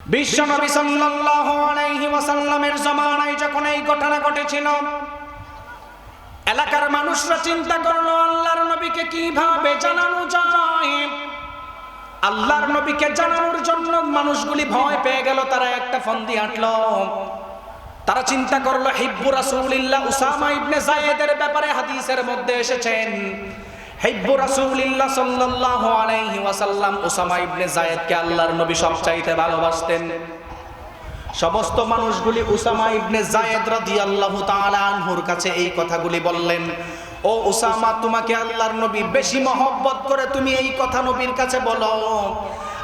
বিশ্বনবী সাল্লাল্লাহু আলাইহি ওয়াসাল্লামের জমানায় যখন এই ঘটনা ঘটেছিল, এলাকার মানুষরা চিন্তা করল, আল্লাহর নবীকে কীভাবে জানানো যায়? আল্লাহর নবীকে জানানোর জন্য মানুষগুলি ভয় পেয়ে গেল, তারা একটা ফন্দি আঁটলো তারা চিন্তা করল, হিব্বু রাসূলিল্লাহ উসামা ইবনে যায়েদের ব্যাপারে হাদিসের মধ্যে এসেছেন। হিব্বু রাসূলুল্লাহ সাল্লাল্লাহু আলাইহি ওয়াসাল্লাম উসামা ইবনে যায়েদকে আল্লাহর নবী সবচাইতে ভালোবাসতেন। সমস্ত মানুষগুলি উসামা ইবনে জায়েদ রাদিয়াল্লাহু তাআলা আনহুর কাছে এই কথাগুলি বললেন, ও উসামা, তোমাকে আল্লাহর নবী বেশি মহব্বত করে তুমি এই কথা নবীর কাছে বলো।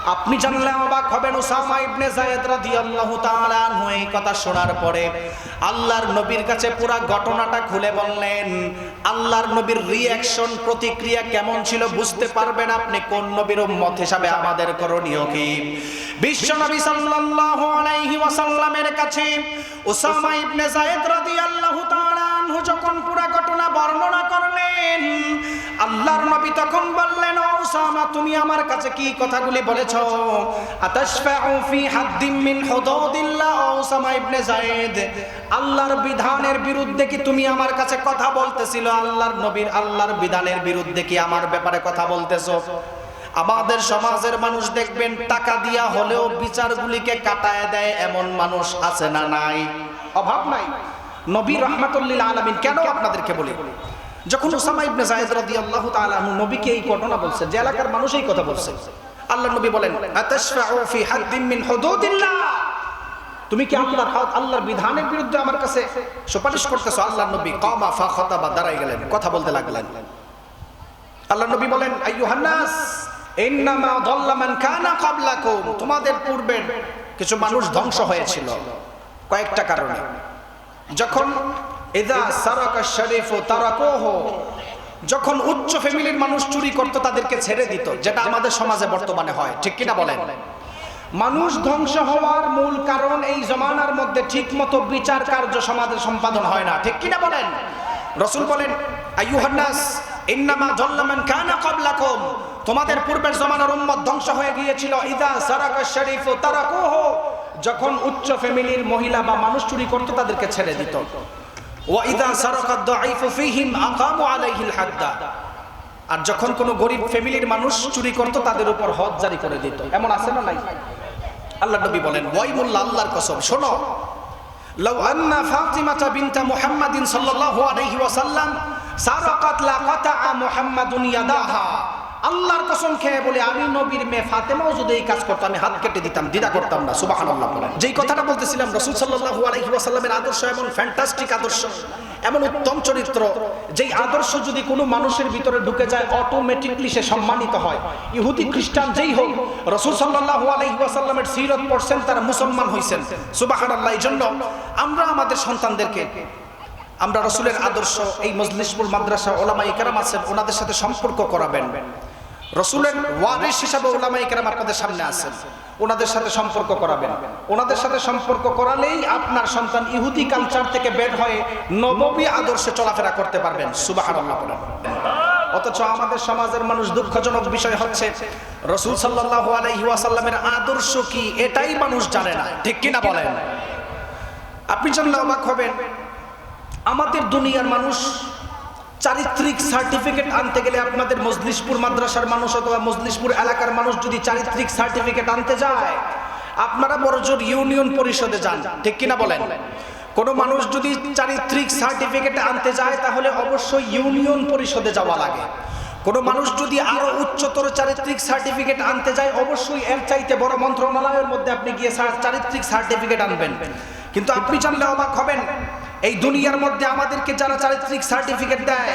আপনি জানলে অবাক হবেন উসামা ইবনে জায়েদ রাদিয়াল্লাহু তাআলা আনহু এই কথা শোনার পরে আল্লাহর নবীর কাছে পুরা ঘটনাটা খুলে বললেন, আল্লাহর নবীর রিয়াকশন প্রতিক্রিয়া কেমন ছিল বুঝতে পারবেন আপনি? কোন নবীর উম্মত হিসাবে আমাদের করণীয় কি? বিশ্ব নবী সাল্লাল্লাহু আলাইহি ওয়াসাল্লামের কাছে উসামা ইবনে যায়েদ রাদিয়াল্লাহু তুমি আমার কাছে কি কথাগুলি বলেছ? আতাশফাউ ফি হাদ্দিম মিন হুদুদিল্লাহ ইবনে যায়েদ আল্লাহর বিধানের বিরুদ্ধে কি তুমি আমার কাছে কথা বলতেছিল? আল্লাহর নবীর আল্লাহর বিধানের বিরুদ্ধে কি আমার ব্যাপারে কথা বলতেছো? আমাদের সমাজের মানুষ দেখবেন, টাকা দিয়া হলেও বিচারগুলিকে কাটায় দেয় এমন মানুষ আছে না নাই? অভাব নাই? নবী রহমাতুল্লিল আলামিন কেন আপনাদেরকে বলি? যখন ওসামা ইবনে জায়েদ রাদিয়াল্লাহু তাআলা নবীকে এই ঘটনা বলছে, যে এলাকার মানুষ এই কথা বলছে আল্লাহ নবী বলেন, আতাশফাউ ফি হাদ্দিন মিন হুদুদিল্লাহ। তুমি কি আল্লাহর হাত, আল্লাহর বিধানের বিরুদ্ধে আমার কাছে সুপারিশ করতেছো? আল্লাহর নবী কামা ফা খাতাবা দাঁড়াই গেলেন, কথা বলতে লাগলেন। আল্লাহ নবী বলেন আইয়ুহান্নাস ইন্নামা দাল্লা মান কানা ক্বাবলাকুম। তোমাদের পূর্বের কিছু মানুষ ধ্বংস হয়েছিল, কয়েকটা কারণে। যখন ইদা সারাকা শরীফ তারাকুহু। যখন উচ্চ ফ্যামিলির মানুষ চুরি করত, তাদেরকে ছেড়ে দিত, যেটা আমাদের সমাজে বর্তমানে হয়। ঠিক কিনা বলেন? মানুষ ধ্বংস হওয়ার মূল কারণ এই জমানার মধ্যে ঠিকমতো বিচার কার্য সমাজে সম্পাদন হয় না। ঠিক কিনা বলেন? রসুল বলেন, আইয়ুহান্নাস, ইন্নামা জল্লামান কানা ক্বাবলাকুম। তোমাদের পূর্বের জমানার উম্মত ধ্বংস হয়ে গিয়েছিল। ইদা সারাকা শরীফ তারাকুহু। যখন উচ্চ ফ্যামিলির মহিলা বা মানুষ চুরি করত, তাদেরকে ছেড়ে দিত। আর যখন কোনো গরিব ফ্যামিলির মানুষ চুরি করত, তাদের উপর হজ জারি করে দিত। এমন আছে না নাই? আল্লাহ নবী বলেন আল্লাহর কসম, শোনো। লাউ আন্না ফাতিমাতা বিনতা মুহাম্মাদিন সাল্লাল্লাহু আলাইহি ওয়াসাল্লাম সারাকাত লা কাতাআ মুহাম্মাদুন ইয়াদাহা। আল্লাহর কসম খেয়ে বলে, আমি নবীর মেয়ে ফাতেমাও যদি এই কাজ করতো, আমি হাত কেটে দিতাম, দ্বিধা করতাম না, সুবহানাল্লাহ বলেন যেই কথাটা বলতেছিলাম, রসুল সাল্লাল্লাহু আলাইহি ওয়াসাল্লামের আদর্শ এমন ফ্যান্টাস্টিক আদর্শ, এমন উত্তম চরিত্র, যেই আদর্শ যদি কোনো মানুষের ভিতরে ঢুকে যায় অটোমেটিকলি সে সম্মানিত হয়। ইহুদি, খ্রিস্টান, যেই হোক, রসুল সাল্লাল্লাহু আলাইহি ওয়াসাল্লামের সিরত পড়ছেন, তারা মুসলমান হইছেন, সুবহানাল্লাহ। এই জন্য আমরা আমাদের সন্তানদেরকে, আমরা রসুলের আদর্শ, এই মজলিশপুর মাদ্রাসা ওলামা ইকরাম আছেন, ওনাদের সাথে সম্পর্ক করাবেন। রসুলের ওয়ারিস হিসাবে ওলামা ইকরাম আপনাদের সামনে আছেন। ওনাদের সাথে সম্পর্ক করাবেন। ওনাদের সাথে সম্পর্ক করালেই আপনার সন্তান ইহুদি কালচার থেকে বের হয়ে নবমী আদর্শে চলাফেরা করতে পারবেন। বলেন। অথচ আমাদের সমাজের মানুষ দুঃখজনক বিষয় হচ্ছে, রসুল সাল্লাল্লাহু আলাইহি ওয়াসাল্লামের আদর্শ কি এটাই মানুষ জানে না। ঠিক কি না বলেন? আপনি জানলে অবাক হবেন, আমাদের দুনিয়ার মানুষ চারিত্রিক সার্টিফিকেট আনতে গেলে আপনাদের মজলিশপুর মাদ্রাসার মানুষ অথবা মজলিশপুর এলাকার মানুষ যদি চারিত্রিক সার্টিফিকেট আনতে যায়, আপনারা বড়জোর ইউনিয়ন পরিষদে যান। ঠিক কিনা বলেন? কোনো মানুষ যদি চারিত্রিক সার্টিফিকেট আনতে যায়, তাহলে অবশ্যই ইউনিয়ন পরিষদে যাওয়া লাগে। কোনো মানুষ যদি আরও উচ্চতর চারিত্রিক সার্টিফিকেট আনতে যায়, অবশ্যই এর চাইতে বড় মন্ত্রণালয়ের মধ্যে আপনি গিয়ে চারিত্রিক সার্টিফিকেট আনবেন। কিন্তু আপনি জানলে অবাক হবেন এই দুনিয়ার মধ্যে আমাদেরকে যারা চারিত্রিক সার্টিফিকেট দেয়,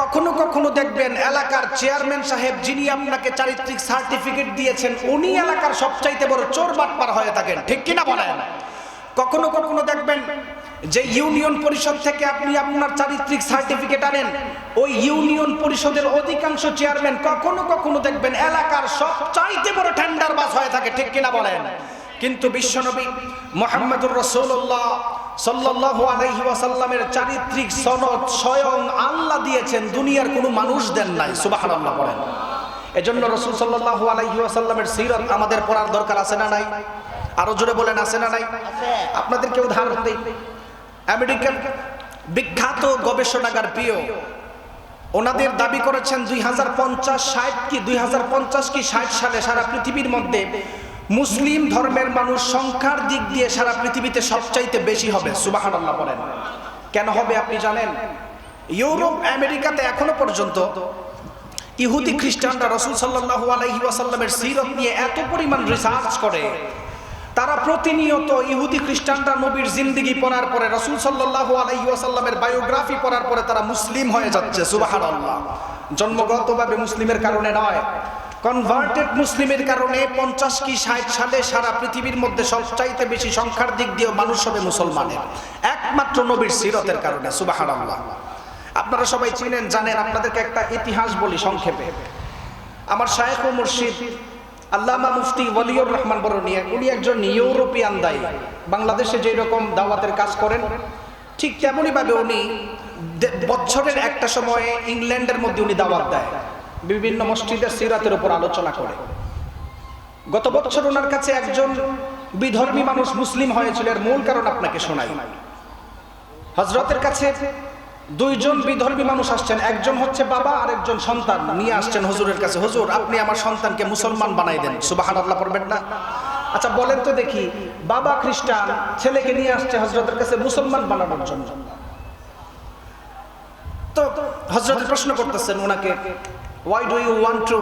কখনো কখনো দেখবেন এলাকার চেয়ারম্যান সাহেব যিনি আপনাকে চারিত্রিক সার্টিফিকেট দিয়েছেন, উনি এলাকার সবচাইতে বড় চোর বাটপার হয়ে থাকেন, ঠিক কিনা বলেন? কখনো কখনো দেখবেন যে ইউনিয়ন পরিষদ থেকে আপনি আপনার চারিত্রিক সার্টিফিকেট আনেন, ওই ইউনিয়ন পরিষদের অধিকাংশ চেয়ারম্যান কখনো কখনো দেখবেন এলাকার সবচাইতে বড় টেন্ডার বাস হয়ে থাকে, ঠিক কিনা বলেন? কিন্তু বিশ্বনবী মোহাম্মদুর রসুল্লাহ সাল্লাল্লাহু আলাইহি ওয়াসাল্লামের চারিত্রিক সনদ স্বয়ং আল্লাহ দিয়েছেন দুনিয়ার কোনো মানুষ দেন নাই সুবহানাল্লাহ বলেন। এজন্য রসুল সাল্লাল্লাহু আলাইহি ওয়াসাল্লামের সিরত আমাদের পড়ার দরকার আছে না নাই? আরও জোরে বলেন আছে না নাই? আপনাদেরকে উদাহরণ দেই আমেরিকান বিখ্যাত গবেষণাগার পিও ওনাদের দাবি করেছেন দুই হাজার পঞ্চাশ ষাট কি দুই হাজার পঞ্চাশ কি ষাট সালে সারা পৃথিবীর মধ্যে মুসলিম ধর্মের মানুষ সংখ্যার দিক দিয়ে সারা পৃথিবীতে সবচাইতে বেশি হবে সুবাহ আল্লাহ বলেন। কেন হবে আপনি জানেন? ইউরোপ, আমেরিকাতে এখনও পর্যন্ত ইহুদি খ্রিস্টানরা রসুল সাল্লাহু আলাইহি ওয়াসাল্লামের সিরত নিয়ে এত পরিমাণ রিসার্চ করে। তারা প্রতিনিয়ত ইহুদি খ্রিস্টানরা নবীর জিন্দিগি পড়ার পরে, রসুল সাল্লাহু আলাইহি ওয়াসাল্লামের বায়োগ্রাফি পড়ার পরে তারা মুসলিম হয়ে যাচ্ছে, সুবহানাল্লাহ। জন্মগতভাবে মুসলিমের কারণে নয় কনভার্টেড মুসলিমের কারণে পঞ্চাশ কি ষাট সালে সারা পৃথিবীর মধ্যে সবচাইতে বেশি সংখ্যার দিক দিয়ে মানুষ হবে মুসলমানের। একমাত্র নবীর সিরতের কারণে, সুবহানাল্লাহ। আপনারা সবাই চিনেন, জানেন, আপনাদেরকে একটা ইতিহাস বলি সংক্ষেপে। আমার শায়েখ ও মুর্শিদ আল্লামা মুফতি ওয়ালিউর রহমান বরনিয়া উনি একজন ইউরোপিয়ান দায়ী। বাংলাদেশে যেই রকম দাওয়াতের কাজ করেন, ঠিক তেমনই ভাবে উনি বছরের একটা সময়ে ইংল্যান্ডের মধ্যে উনি দাওয়াত দেয়। বিভিন্ন মসজিদের সিরাতের উপর আলোচনা করে। গত বছর ওনার কাছে একজন বিধর্মী মানুষ মুসলিম হয়েছিল, এর মূল কারণ আপনাকে শোনাই। হজরতের কাছে দুইজন বিধর্মী মানুষ আসছেন, একজন হচ্ছে বাবা আর একজন সন্তান। নিয়ে আসছেন হুজুরের কাছে, হুজুর, আপনি আমার সন্তানকে মুসলমান বানাই দেন। সুবাহান আল্লাহ পড়বেন না? আচ্ছা বলেন তো দেখি, বাবা খ্রিস্টান, ছেলেকে নিয়ে আসছে হজরতের কাছে মুসলমান বানানোর জন্য। হজরত প্রশ্ন করতেছেন ওনাকে why do you want to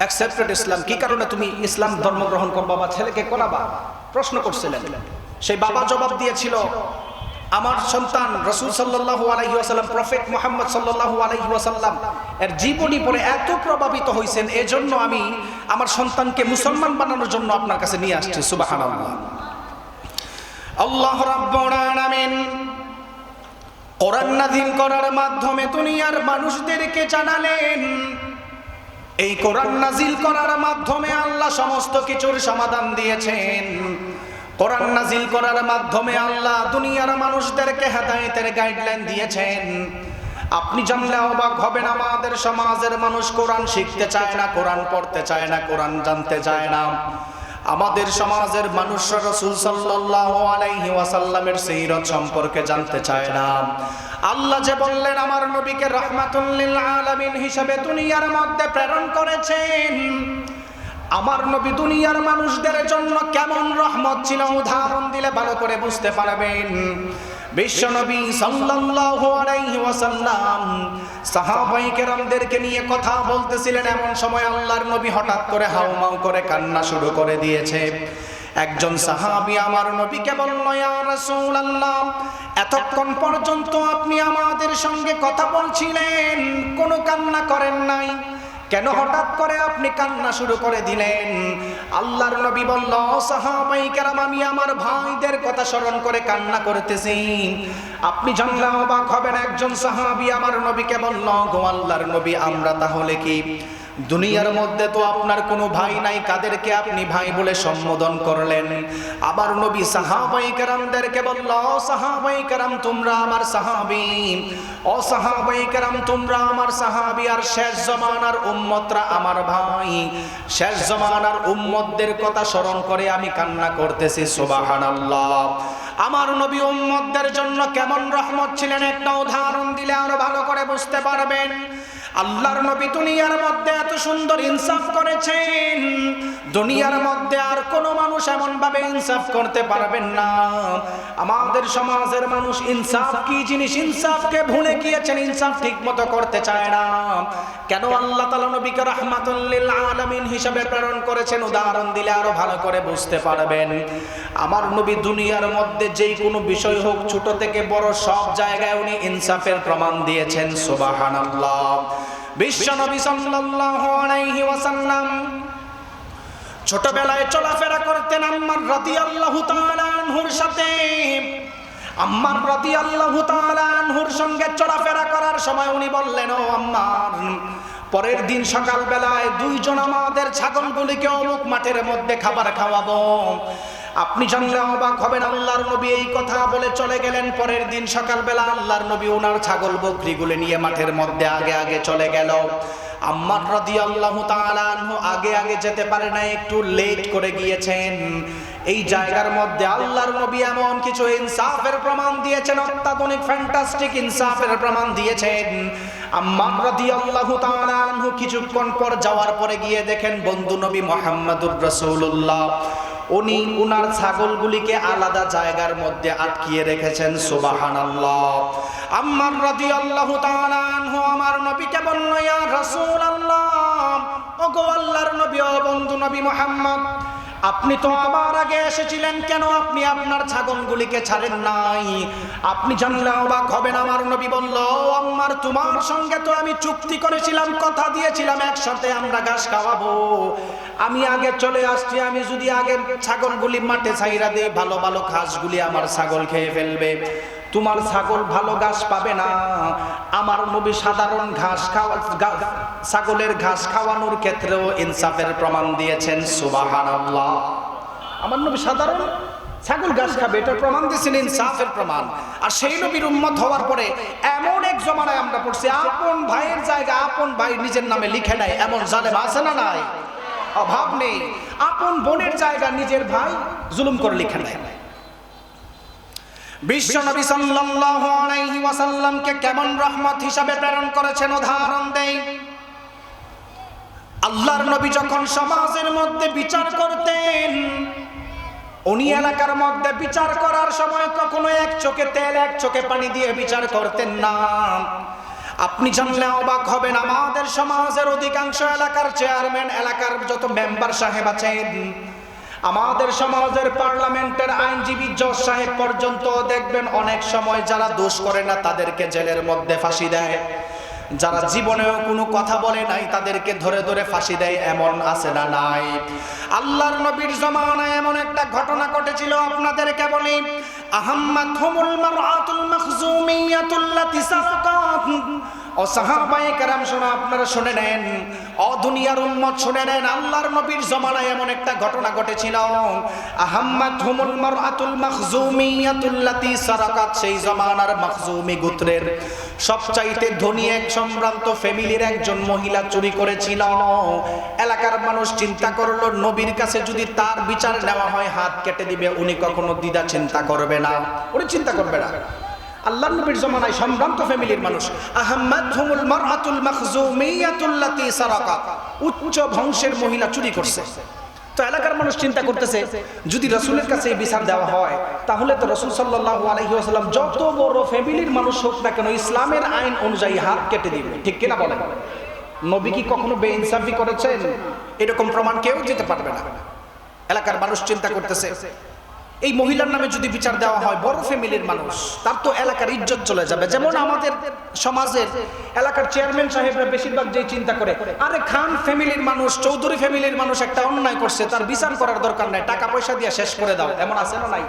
accepted Islam কি কারণে তুমি ইসলাম ধর্ম গ্রহণ করবা বা ছেলেকে করাবা? প্রশ্ন করছিলেন। সেই বাবা জবাব দিয়েছিল, আমার সন্তান রসুল সাল্লাল্লাহু আলাইহি ওয়াসাল্লাম, প্রফেট মোহাম্মদ সাল্লাল্লাহু আলাইহি ওয়াসাল্লাম, এর জীবনী পড়ে এত প্রভাবিত হয়েছেন এজন্য আমি আমার সন্তানকে মুসলমান বানানোর জন্য আপনার কাছে নিয়ে আসছি, সুবহানাল্লাহ। আল্লাহ রাব্বুল আলামিন কোরআন নাযিল করার মাধ্যমে দুনিয়ার মানুষদেরকে জানালেন, এই কোরআন নাজিল করার মাধ্যমে আল্লাহ সমস্ত কিছুর সমাধান দিয়েছেন। কোরআন নাজিল করার মাধ্যমে আল্লাহ দুনিয়ার মানুষদেরকে হেদায়েতের গাইডলাইন দিয়েছেন। আপনি জানলে অবাক হবেন, আমাদের সমাজের মানুষ কোরআন শিখতে চায় না, কোরআন পড়তে চায় না, কোরআন জানতে চায় না। আমাদের সমাজের মানুষরা রসুল সাল্লাল্লাহু আলাইহি ওয়াসাল্লামের সিরাত সম্পর্কে জানতে চায় না। আল্লাহ যে বললেন, আমার নবীকে রাহমাতুল লিল আলামিন হিসাবে দুনিয়ার মধ্যে প্রেরণ করেছেন। আমার নবী দুনিয়ার মানুষদের জন্য কেমন রহমত ছিল, উদাহরণ দিলে ভালো করে বুঝতে পারবেন। বিশ্ব নবী সাল্লাল্লাহু আলাইহি ওয়াসাল্লাম সাহাবাই নিয়ে কথা বলতেছিলেন। এমন সময় আল্লাহর নবী হঠাৎ করে করে কান্না শুরু করে একজন সাহাবী আমার এতক্ষণ পর্যন্ত আপনি আমাদের সঙ্গে কথা বলছিলেন, কোনো কান্না করেন নাই? কেন হঠাৎ করে আপনি কান্না শুরু করে দিলেন? আল্লাহর নবী বলল সাহাবাই কেরাম, আমি আমার ভাইদের কথা স্মরণ করে কান্না করতেছি। আপনি জানলে অবাক হবেন, একজন সাহাবী আমার নবীকে বলল, গো আল্লাহর নবী, আমরা তাহলে কি দুনিয়ার মধ্যে তো আপনার কোনো ভাই নাই, কাদেরকে আপনি ভাই বলে সম্বোধন করলেন। আবার নবী সাহাবাই কেরামদেরকে বলল, "ও সাহাবাই কেরাম তোমরা আমার সাহাবী। ও সাহাবাই কেরাম তোমরা আমার সাহাবী। আর শেষ জমানার উম্মতরা আমার ভাই। শেষ জমানার উম্মতদের কথা স্মরণ করে আমি কান্না করতেছি, সুবহানাল্লাহ। আমার নবী উম্মতদের জন্য কেমন রহমত ছিলেন, একটা উদাহরণ দিলে আরও ভালো করে বুঝতে পারবেন। আল্লাহর নবী দুনিয়ার মধ্যে এত সুন্দর ইনসাফ করেছেন। দুনিয়ার মধ্যে আর কোন মানুষ এমন ভাবে ইনসাফ করতে পারবেন না। আমাদের সমাজের মানুষ ইনসাফ কি জিনিস? ইনসাফকে ভুলে গিয়েছেন, ইনসাফ ঠিক মতো করতে চায় না। কেন আল্লাহ তাআলা নবীকে রাহমাতুল্লিল আলামিন হিসাবে প্রেরণ করেছেন? উদাহরণ দিলে আরও ভালো করে বুঝতে পারবেন। আমার নবী দুনিয়ার মধ্যে যেই কোনো বিষয় হোক, ছোট থেকে বড় সব জায়গায় উনি ইনসাফের প্রমাণ দিয়েছেন। সুবহানাল্লাহ। বিশ্ব নবী সাল্লাল্লাহু ছোটবেলায় চলাফেরা করতেন আম্মার রাদিয়াল্লাহু তাআলা আনহুর সাথে। আম্মার রাদিয়াল্লাহু তাআলা আনহুর সঙ্গে চলাফেরা করার সময় উনি বললেন, ও আম্মার, পরের দিন সকালবেলায় দুইজন আমাদের ছাগলগুলিকে অমুক মাঠের মধ্যে খাবার খাওয়াবো। আপনি জানলে অবাক হবেন, আল্লাহর নবী এই কথা বলে চলে গেলেন। পরের দিন সকালবেলা আল্লাহর নবী ওনার ছাগল বকরিগুলি নিয়ে মাঠের মধ্যে আগে আগে চলে গেল। আম্মার রাদিয়াল্লাহু তাআলা আনহু আগে আগে যেতে পারে না একটু লেট করে গিয়েছেন। এই জায়গার মধ্যে আল্লাহর নবী এমন কিছু ইনসাফের প্রমাণ দিয়েছেন, অত্যাধুনিক, ফ্যান্টাস্টিক ইনসাফের প্রমাণ দিয়েছেন। আম্মার তাআলা আনহু কিছুক্ষণ পর যাওয়ার পরে গিয়ে দেখেন বন্ধু নবী মুহাম্মদুর রাসূলুল্লাহ। উনি উনার ছাগলগুলিকে আলাদা জায়গার মধ্যে আটকিয়ে রেখেছেন, সুবহানাল্লাহ। আম্মার আমার তাআলা আল্লাহ আমার নবীকে বলল, ইয়া রাসূলুল্লাহ, ওগো আল্লাহর নবী, ও বন্ধু নবী মুহাম্মদ আপনি তো আমার আগে এসেছিলেন কেন? আপনি আপনার ছাগলগুলিকে ছাড়েন নাই। আপনি জানলে অবাক হবেন, আমার নবী বলল আমার তোমার সঙ্গে তো আমি চুক্তি করেছিলাম, কথা দিয়েছিলাম, একসাথে আমরা ঘাস খাওয়াবো। আমি আগে চলে আসছি, আমি যদি আগে ছাগলগুলি মাঠে ছাইরা দিই, ভালো ভালো ঘাসগুলি আমার ছাগল খেয়ে ফেলবে। তোমার ছাগল ভালো ঘাস পাবে না। আমার নবী সাধারণ ঘাস খাওয়া ছাগলের ঘাস খাওয়ানোর ক্ষেত্রেও ইনসাফের প্রমাণ দিয়েছেন, সুবহানাল্লাহ। আমার নবী সাধারণ ছাগল ঘাস খাবে, এটার প্রমাণ দিয়েছেন, ইনসাফের প্রমাণ। আর সেই নবীর উম্মত হওয়ার পরে এমন এক জমানায় আমরা পড়ছি, আপন ভাইয়ের জায়গা, আপন ভাই নিজের নামে লিখে নেয়, এমন জালেম আছে না নাই? অভাব নেই। আপন বোনের জায়গা নিজের ভাই জুলুম করে লিখে নেয়। বিশ্ব নবী সাল্লাল্লাহু আলাইহি ওয়াসাল্লামকে কেমন রহমত হিসাবে প্রেরণ করেছেন, উদাহরণ দেই। আল্লাহর নবী যখন সমাজের মধ্যে বিচার করতেন, উনি এলাকার মধ্যে বিচার করার সময় কখনো এক চোখে তেল, এক চোখে পানি দিয়ে বিচার করতেন না। আপনি জানলে অবাক হবেন, আমাদের সমাজের অধিকাংশ এলাকার চেয়ারম্যান, এলাকার যত মেম্বার সাহেব আছেন, আমাদের সমাজের পার্লামেন্টের আইনজীবী জজ সাহেব পর্যন্ত দেখবেন অনেক সময় যারা দোষ করে না তাদেরকে জেলের মধ্যে ফাঁসি দেয়। যারা জীবনেও কোনো কথা বলে নাই, তাদেরকে ধরে ধরে ফাঁসি দেয় এমন আছে না নাই? আল্লাহর নবীর জমানায় এমন একটা ঘটনা ঘটেছিল আপনাদেরকে বলি। আহাম্মাদ হুমুল মারআতুল মাখজুমিয়াতুল্লাতি সাফকাত আপনারা শুনে নেন। শুনে নেন, আল্লাহর নবীর এমন একটা ঘটনা ঘটেছিল। সেই জমানার গোত্রের সবচাইতে ধনী এক সম্ভ্রান্ত ফ্যামিলির একজন মহিলা চুরি করেছিল। এলাকার মানুষ চিন্তা করল, নবীর কাছে যদি তার বিচার নেওয়া হয়, হাত কেটে দিবে, উনি কখনো দ্বিধা চিন্তা করবে না। উনি চিন্তা করবে না। আল্লাহ নবীর জমানায় সম্ভ্রান্ত ফ্যামিলির মানুষ। আহম্মদ হুমুল মারআতুল মাখজুমিয়াতুল্লাতি সারাকাত উচ্চ বংশের মহিলা চুরি করছে। তো এলাকার মানুষ চিন্তা করতেছে, যদি রসুলের কাছে বিচার দেওয়া হয়, তাহলে তো রসুল সাল্লাহ আলহি আসাল্লাম যত বড় ফ্যামিলির মানুষ হোক না কেন ইসলামের আইন অনুযায়ী হাত কেটে দিবে। ঠিক কিনা বলেন? নবী কি কখনো বেইনসাফি করেছেন? এরকম প্রমাণ কেউ দিতে পারবে না। এলাকার মানুষ চিন্তা করতেছে এই মহিলার নামে যদি বিচার দেওয়া হয়, বড় ফ্যামিলির মানুষ, তার তো এলাকার ইজ্জত চলে যাবে। যেমন আমাদের সমাজের এলাকার চেয়ারম্যান সাহেবরা বেশিরভাগ যে চিন্তা করে, আরে খান ফ্যামিলির মানুষ, চৌধুরী ফ্যামিলির মানুষ একটা অন্যায় করছে, তার বিচার করার দরকার নাই, টাকা পয়সা দিয়ে শেষ করে দাও। এমন আছে না নাই?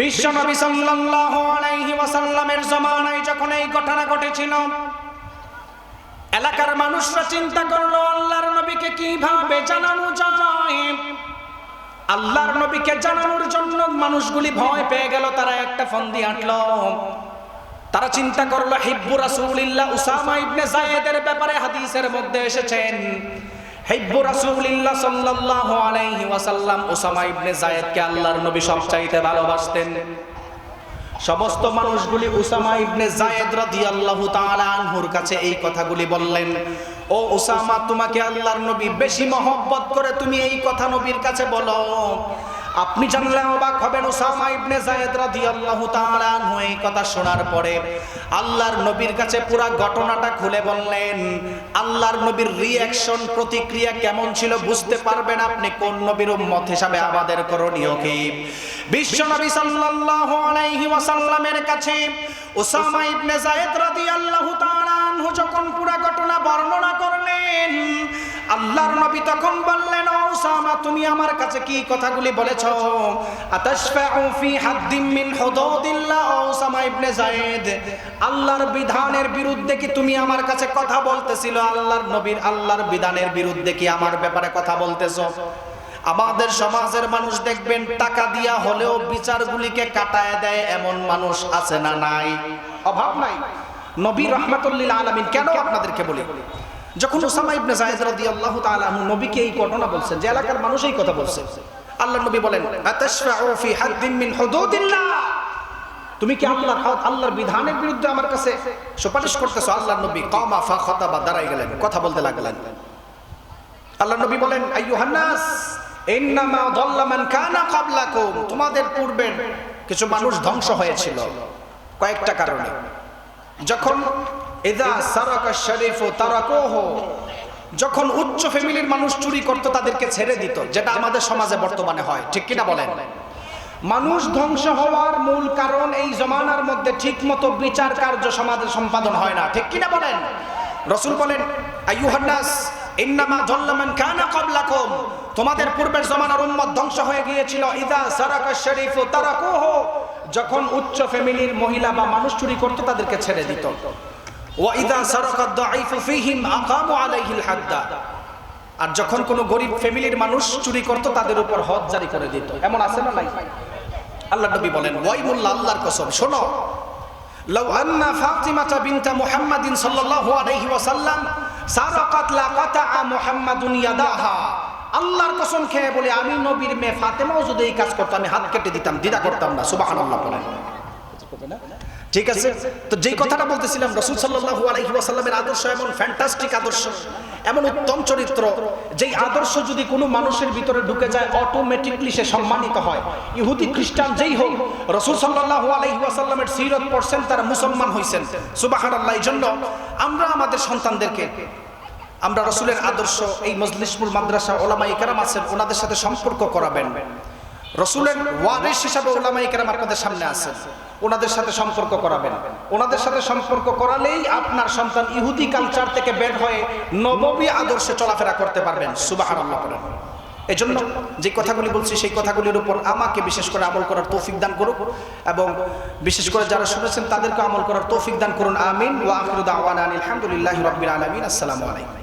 বিশ্ব নবী সাল্লাল্লাহু আলাইহি ওয়াসাল্লামের জমানায় যখন এই ঘটনা ঘটেছিল, এলাকার মানুষরা চিন্তা করল, আল্লাহর নবীকে কীভাবে জানানো যায় আল্লাহর নবীকে জানানোর জন্য মানুষগুলি ভয় পেয়ে গেল, তারা একটা ফন্দি আঁটল তারা চিন্তা করল, হিব্বু রাসূলিল্লাহ উসামা ইবনে জায়েদের ব্যাপারে হাদিসের মধ্যে এসেছেন। হিব্বু রাসূলিল্লাহ সাল্লাল্লাহু আলাইহি ওয়াসাল্লাম উসামা ইবনে জায়েদকে আল্লাহর নবী সবচাইতে ভালোবাসতেন। সমস্ত মানুষগুলি উসামা ইবনে জায়েদ রাদিয়াল্লাহু তাআলা আনহুর কাছে এই কথাগুলি বললেন ও উসামা, তোমাকে আল্লাহর নবী বেশি মহব্বত করে তুমি এই কথা নবীর কাছে বলো। আপনি জানলে অবাক হবেন উসামা ইবনে জায়েদ রাদিয়াল্লাহু তাআলা আনহু এই কথা শোনার পরে আল্লাহর নবীর কাছে পুরো ঘটনাটা খুলে বললেন, আল্লাহর নবীর রিঅ্যাকশন প্রতিক্রিয়া কেমন ছিল বুঝতে পারবেন আপনি? কোন নবীর উম্মত হিসাবে আমাদের করণীয় কি? বিশ্ব নবী সাল্লাল্লাহু আলাইহি ওয়াসাল্লামের কাছে উসামা ইবনে জায়েদ রাদিয়াল্লাহু তাআলা আনহু যখন পুরো বর্ণনা করলেন। আল্লাহর নবী তখন বললেন, ও উসামা, তুমি আমার কাছে কি কথাগুলি বলেছ? আতাশফাউ ফি হাদ্দিম মিন হুদুদিল্লাহ, ও উসামা ইবনে জায়েদ আল্লাহর বিধানের বিরুদ্ধে কি তুমি আমার কাছে কথা বলতেছিল? আল্লাহর নবীর আল্লাহর বিধানের বিরুদ্ধে কি আমার ব্যাপারে কথা বলতেছো? আমাদের সমাজের মানুষ দেখবেন, টাকা দিয়া হলেও বিচারগুলিকে কাটায় দেয় এমন মানুষ আছে না নাই? অভাব নাই? নবী রহমাতুল্লিল আলামিন কেন আপনাদেরকে বলি? যখন ওসামা ইবনে জায়েদ রাদিয়াল্লাহু তাআলা নবীকে এই ঘটনা বলছেন, যে এলাকার মানুষ এই কথা বলছে আল্লাহ নবী বলেন, আতাশফাউ ফি হাদ্দিন মিন হুদুদিল্লাহ। তুমি কি আল্লাহর আল্লাহর বিধানের বিরুদ্ধে আমার কাছে সুপারিশ করতেছো? আল্লাহর নবী কামা ফা খতাবা দাঁড়াই গেলেন, কথা বলতে লাগলেন। আল্লাহ নবী বলেন, আইয়ুহান নাস, ইন্নামা দাল্লা মান কানা ক্বাবলাকুম। তোমাদের পূর্বের কিছু মানুষ ধ্বংস হয়েছিল, কয়েকটা কারণে। যখন ইদা সারাকা শরীফ তারাকুহ, যখন উচ্চ ফ্যামিলির মানুষ চুরি করত, তাদেরকে ছেড়ে দিত, যেটা আমাদের সমাজে বর্তমানে হয়। ঠিক কিনা বলেন? মানুষ ধ্বংস হওয়ার মূল কারণ এই জমানার মধ্যে ঠিকমতো বিচার কার্য সমাজে সম্পাদন হয় না। ঠিক কিনা বলেন? রসুল বলেন, আইয়ুহান্নাস, ইন্নামা যল্লামান কানা ক্বাবলাকুম। তোমাদের পূর্বের জমানার উম্মত ধ্বংস হয়ে গিয়েছিল। ইদা সারাকা শরীফ তারাকুহু। যখন উচ্চ ফ্যামিলির মহিলা বা মানুষ চুরি করত, তাদেরকে ছেড়ে দিত। আর যখন কোনো গরিব ফ্যামিলির মানুষ চুরি করত, তাদের উপর হদ জারি করে দিত। এমন আছে না আল্লাহ নবী বলেন ওয়াইমুল্লাহ আল্লাহর কসম, শোনো। লাউ আন্না ফাতিমাতা বিনতা মুহাম্মাদিন সাল্লাল্লাহু আলাইহি ওয়াসাল্লাম সারাকাত লা কাতা মুহাম্মাদুন ইয়াদাহা। আল্লাহর কসম খেয়ে বলে, আমি নবীর মেয়ে ফাতেমাও যদি এই কাজ করতো, আমি হাত কেটে দিতাম, দ্বিধা করতাম না, সুবহানাল্লাহ বলেন ঠিক আছে? তো যেই কথাটা বলতেছিলাম, রসুল সাল্লাল্লাহু আলাইহি ওয়াসাল্লামের আদর্শ এমন ফ্যান্টাস্টিক আদর্শ, এমন উত্তম চরিত্র, যেই আদর্শ যদি কোনো মানুষের ভিতরে ঢুকে যায় অটোমেটিকলি সে সম্মানিত হয়। ইহুদি, খ্রিস্টান, যেই হোক, রসুল সাল্লাল্লাহু আলাইহি ওয়াসাল্লামের সিরত পড়ছেন, তারা মুসলমান হইছেন, সুবহানাল্লাহ এই জন্য আমরা আমাদের সন্তানদেরকে আমরা রসুলের আদর্শ, এই মজলিশপুর মাদ্রাসা ওলামাই ইকারাম আছেন, ওনাদের সাথে সম্পর্ক করাবেন। রসুলের ওয়ারিস হিসাবে ওলামাই ইকারাম আপনাদের সামনে আছেন, ওনাদের সাথে সম্পর্ক করাবেন। ওনাদের সাথে সম্পর্ক করালেই আপনার সন্তান ইহুদি কালচার থেকে বের হয়ে নবমী আদর্শে চলাফেরা করতে পারবেন সুবাহ করেন এই জন্য যে কথাগুলি বলছি, সেই কথাগুলির উপর আমাকে বিশেষ করে আমল করার তৌফিক দান করুক এবং বিশেষ করে যারা শুনেছেন, তাদেরকে আমল করার তৌফিক দান করুন, আমিন। ওয়া আখিরু দাওয়ানা আলহামদুলিল্লাহি রাব্বিল আলামিন। আসসালামু আলাইকুম।